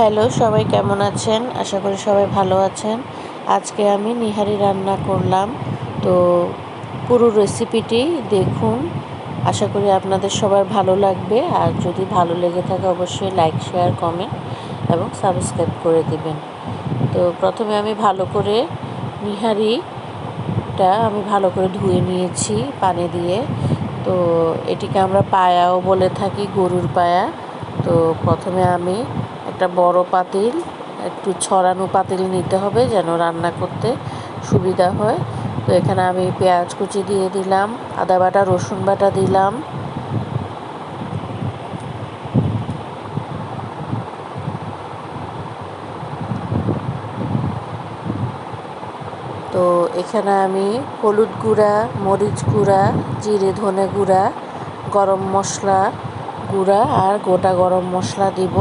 Hello, সবাই কেমন আছেন? আশা করি সবাই ভালো আছেন। আজকে আমি নিহারি রান্না করলাম। তো পুরো রেসিপিটি দেখুন। আশা করি আপনাদের সবার ভালো লাগবে। আর যদি ভালো লেগে থাকে, অবশ্যই লাইক শেয়ার কমেন্ট এবং সাবস্ক্রাইব করে দিবেন। তো প্রথমে আমি ভালো করে নিহারিটা আমি ভালো করে ধুয়ে নিয়েছি পানি দিয়ে। তো এটিকে আমরা পায়াও বলে থাকি, গরুর পায়া। তো প্রথমে আমি একটা বড় পাতিল, একটু ছড়ানো পাতিল নিতে হবে যেন রান্না করতে সুবিধা হয়। তো এখানে আমি পেঁয়াজ কুচি দিয়ে দিলাম, আদা বাটা, রসুন বাটা দিলাম। তো এখানে আমি হলুদ গুঁড়া, মরিচ গুঁড়া, জিরে ধনে গুঁড়া, গরম মশলা গুঁড়া আর গোটা গরম মশলা দিব।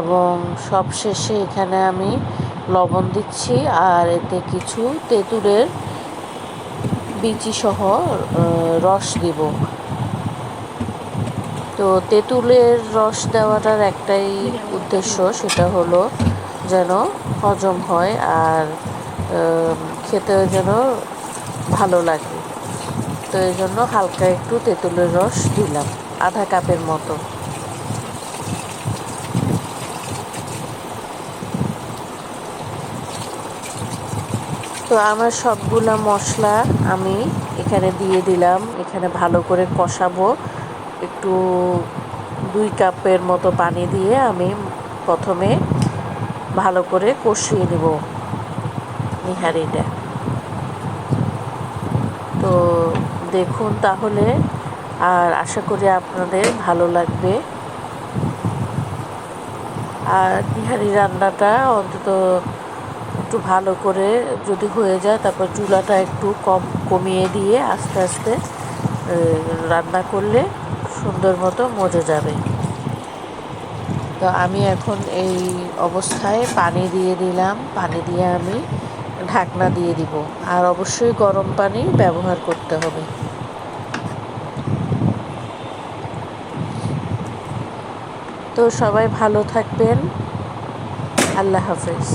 এবং সব শেষে এখানে আমি লবণ দিচ্ছি আর এতে কিছু তেঁতুলের বিচি সহ রস দিব। তো তেঁতুলের রস দেওয়াটার একটাই উদ্দেশ্য, সেটা হলো যেন হজম হয় আর খেতেও যেন ভালো লাগে। তো এই জন্য হালকা একটু তেঁতুলের রস দিলাম, আধা কাপের মতো। তো আমার সবগুলা মশলা আমি এখানে দিয়ে দিলাম। এখানে ভালো করে কষাবো। একটু দুই কাপের মতো পানি দিয়ে আমি প্রথমে ভালো করে কষিয়ে নেব নিহারিটা তো দেখুন তাহলে, আর আশা করি আপনাদের ভালো লাগবে। আর নিহারি রান্নাটা অন্তত একটু ভালো করে যদি হয়ে যায়, তারপর চুলাটা একটু কম কমিয়ে দিয়ে আস্তে আস্তে রান্না করলে সুন্দর মতো মজে যাবে। তো আমি এখন এই অবস্থায় পানি দিয়ে দিলাম। পানি দিয়ে আমি ঢাকনা দিয়ে দিব। আর অবশ্যই গরম পানি ব্যবহার করতে হবে। তো সবাই ভালো থাকবেন। আল্লাহ হাফেজ।